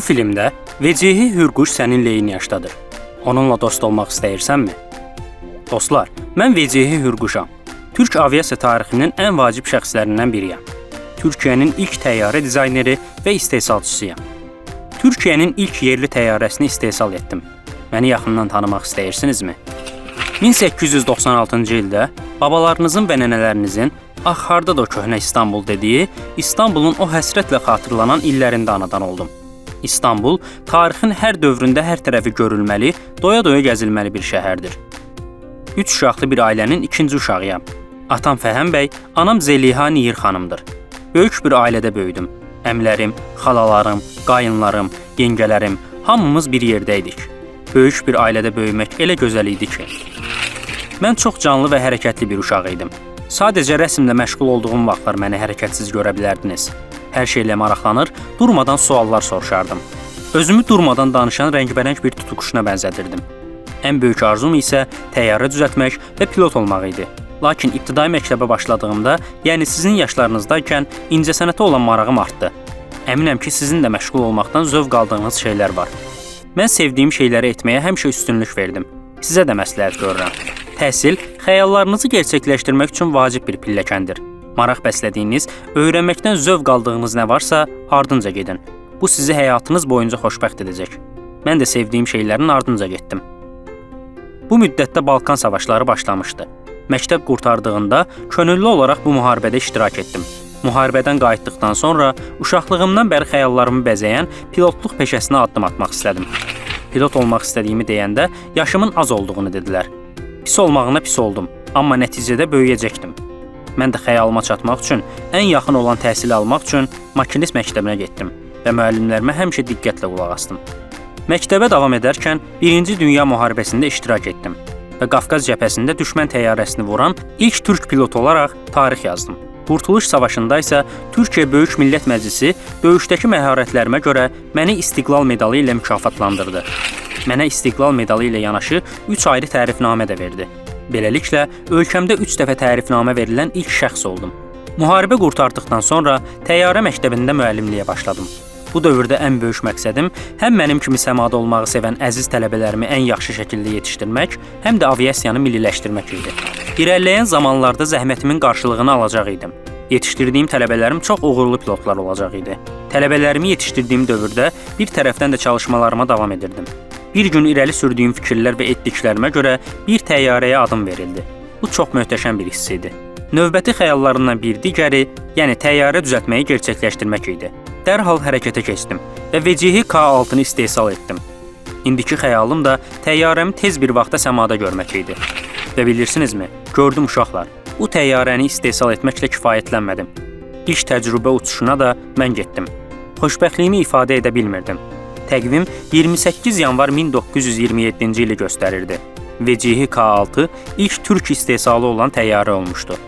Bu filmdə Vecihi Hürquş səninlə eyni yaşdadır. Onunla dost olmaq istəyirsənmi? Dostlar, mən Vecihi Hürquşam. Türk aviasiya tarixinin ən vacib şəxslərindən biriyəm. Türkiyənin ilk təyyarə dizayneri və istehsalçısıyam. Türkiyənin ilk yerli təyyarəsini istehsal etdim. Məni yaxından tanımaq istəyirsinizmi? 1896-cı ildə babalarınızın və nənələrinizin "Ax hardadır o köhnə İstanbul" dediyi İstanbulun o həsrətlə xatırlanan illərində anadan oldum. İstanbul tarixin hər dövründə hər tərəfi görülməli, doya-doya gəzilməli bir şəhərdir. 3 uşaqlı bir ailənin ikinci uşağıyam. Atam Fəhəm bəy, anam Zeliha Niyir xanımdır. Böyük bir ailədə böyüdüm. Əmlərim, xalalarım, qayınlarım, yengələrim hamımız bir yerdə idik. Böyük bir ailədə böyümək elə gözəl idi ki. Mən çox canlı və hərəkətli bir uşaq idim. Sadəcə rəsmlə məşğul olduğum vaxtlar məni hərəkətsiz görə bilərdiniz. Hər şeylə maraqlanır, durmadan suallar soruşardım. Özümü durmadan danışan rəngbərəng bir tutuquşuna bənzədirdim. Ən böyük arzum isə təyyarə düzəltmək və pilot olmaq idi. Lakin ibtidai məktəbə başladığımda, yəni sizin yaşlarınızdaykən incəsənətə olan marağım artdı. Əminəm ki, sizin də məşğul olmaqdan zövq aldığınız şeylər var. Mən sevdiyim şeyləri etməyə həmişə üstünlük verdim. Sizə də məsləhət görürəm. Təhsil xəyallarınızı gerçəkləşdirmək üçün vacib bir pilləkəndir. Maraq bəslədiyiniz, öyrənməkdən zövq aldığınız nə varsa, ardınca gedin. Bu sizi həyatınız boyunca xoşbəxt edəcək. Mən də sevdiyim şeylərin ardınca getdim. Bu müddətdə Balkan savaşları başlamışdı. Məktəb qurtardığında könüllü olaraq bu müharibədə iştirak etdim. Müharibədən qayıtdıqdan sonra uşaqlığımdan bəri xəyallarımı bəzəyən pilotluq peşəsinə addım atmaq istədim. Pilot olmaq istədiyimi deyəndə yaşımın az olduğunu dedilər. Pis olmağına pis oldum, amma nəticədə böyüyəcəkdim. Mən də xəyalıma çatmaq üçün ən yaxın olan təhsili almaq üçün makinist məktəbinə getdim və müəllimlərimə həmişə diqqətlə qulaq asdım. Məktəbə davam edərkən 1-ci Dünya müharibəsində iştirak etdim və Qafqaz cəbhəsində düşmən təyyarəsini vuran ilk türk pilot olaraq tarix yazdım. Qurtuluş Savaşında isə Türkiyə Böyük Millət Məclisi döyüşdəki məharətlərimə görə məni İstiqlal medalı ilə mükafatlandırdı. Mənə İstiqlal medalı ilə yanaşı 3 ayrı tərifnamə də verdi. Beləliklə, ölkəmdə 3 dəfə tərifnamə verilən ilk şəxs oldum. Müharibə qurtardıqdan sonra təyyarə məktəbində müəllimliyə başladım. Bu dövrdə ən böyük məqsədim həm mənim kimi səmada olmağı sevən əziz tələbələrimi ən yaxşı şəkildə yetişdirmək, həm də aviasiyanı milliləşdirmək idi. İrəliləyən zamanlarda zəhmətimin qarşılığını alacaq idim. Yetişdirdiyim tələbələrim çox uğurlu pilotlar olacaq idi. Tələbələrimi yetişdirdiyim dövrdə bir tərəfdən də çalışmalarıma davam edirdim. Bir gün irəli sürdüyüm fikirlər və etdiklərimə görə bir təyyarəyə adım verildi. Bu çox möhtəşəm bir hiss idi. Növbəti xəyallarımdan bir digəri, yəni təyyarə düzəltməyi gerçəkləşdirmək idi. Dərhal hərəkətə keçdim və Vecihi K6-nı istehsal etdim. İndiki xəyalım da təyyarəmi tez bir vaxtda səmada görmək idi. Və bilirsinizmi? Gördüm uşaqlar. Bu təyyarəni istehsal etməklə kifayətlənmədim. İlk təcrübə uçuşuna da mən getdim. Xoşbəxtliyimi ifadə edə bilmirdim. Təqvim 28 yanvar 1927-ci ili göstərirdi. Vecihi K6 ilk türk istehsalı olan təyyarə olmuşdu.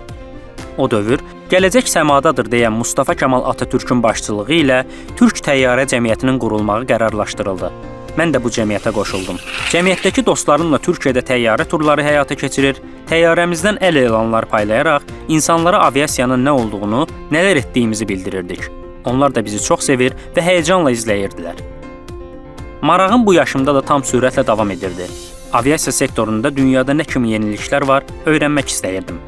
O dövr gələcək səmadadır deyən Mustafa Kemal Atatürkün başçılığı ilə Türk Təyyarə Cəmiyyətinin qurulmağı qərarlaşdırıldı. Mən də bu cəmiyyətə qoşuldum. Cəmiyyətdəki dostlarımla Türkiyədə təyyarə turları həyata keçirir, təyyarəmizdən əl elanlar paylayaraq insanlara aviasiyanın nə olduğunu, nələr etdiyimizi bildirirdik. Onlar da bizi çox sevir və həyəcanla izləyirdilər. Marağım bu yaşımda da tam sürətlə davam edirdi. Aviasiya sektorunda dünyada nə kimi yeniliklər var, öyrənmək istəyirdim.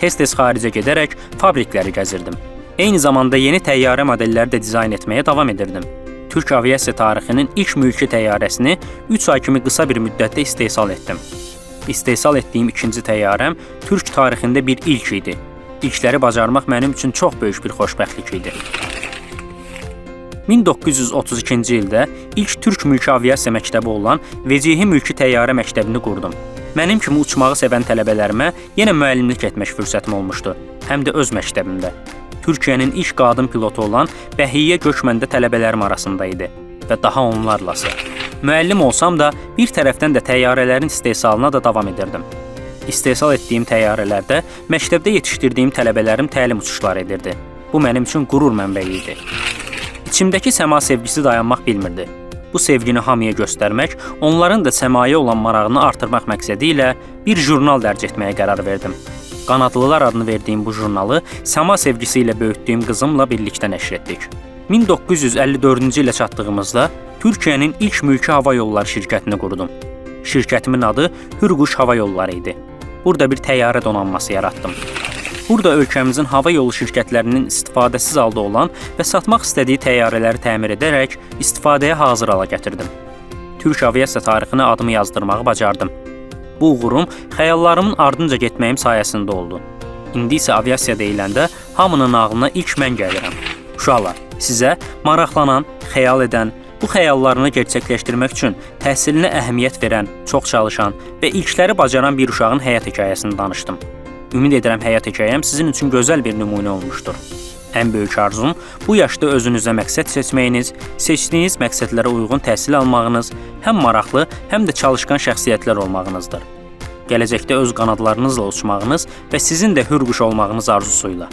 Tez-tez xaricə gedərək fabrikləri gəzirdim. Eyni zamanda yeni təyyarə modelləri də dizayn etməyə davam edirdim. Türk aviasiya tarixinin ilk mülki təyyarəsini 3 ay kimi qısa bir müddətdə istehsal etdim. İstehsal etdiyim ikinci təyyarəm Türk tarixində bir ilk idi. İlkləri bacarmaq mənim üçün çox böyük bir xoşbəxtlik idi. 1932-ci ildə ilk Türk mülki aviasiya məktəbi olan Vecihi Mülki Təyyarə məktəbini qurdum. Mənim kimi uçmağı sevən tələbələrimə yenə müəllimlik etmək fürsətim olmuşdu, həm də öz məktəbimdə. Türkiyənin ilk qadın pilotu olan Bəhiyyə Gökməndə tələbələrim arasında idi və daha onlarlası. Müəllim olsam da bir tərəfdən də təyyarələrin istehsalına da davam edirdim. İstehsal etdiyim təyyarələrdə məktəbdə yetişdirdiyim tələbələrim təlim uçuşları edirdi. Bu mənim üçün qürur mənbəyi idi. İçimdəki səma sevgisi dayanmaq bilmirdi. Bu sevgini hamıya göstərmək, onların da səmaya olan marağını artırmaq məqsədi ilə bir jurnal dərc etməyə qərar verdim. Qanadlılar adını verdiyim bu jurnalı səma sevgisi ilə böyütdüyüm qızımla birlikdə nəşr etdik. 1954-cü ilə çatdığımızda Türkiyənin ilk mülki hava yolları şirkətini qurdum. Şirkətimin adı Hürquş Hava Yolları idi. Burada bir təyyarə donanması yaratdım. Burada ölkəmizin hava yolu şirkətlərinin istifadəsiz halda olan və satmaq istədiyi təyyarələri təmir edərək istifadəyə hazır hala gətirdim. Türk aviasiya tarixinə adımı yazdırmağı bacardım. Bu uğurum xəyallarımın ardınca getməyim sayəsində oldu. İndi isə aviasiya deyiləndə hamının ağlına ilk mən gəlirəm. Uşaqlar, sizə maraqlanan, xəyal edən, bu xəyallarını gerçəkləşdirmək üçün təhsilinə əhəmiyyət verən, çox çalışan və ilkləri bacaran bir uşağın həyat hekayəsini danışdım. Ümid edirəm həyat hekayəm sizin üçün gözəl bir nümunə olmuşdur. Ən böyük arzum bu yaşda özünüzə məqsəd seçməyiniz, seçdiyiniz məqsədlərə uyğun təhsil almağınız, həm maraqlı, həm də çalışqan şəxsiyyətlər olmağınızdır. Gələcəkdə öz qanadlarınızla uçmağınız və sizin də hürquş olmağınız arzusuyla.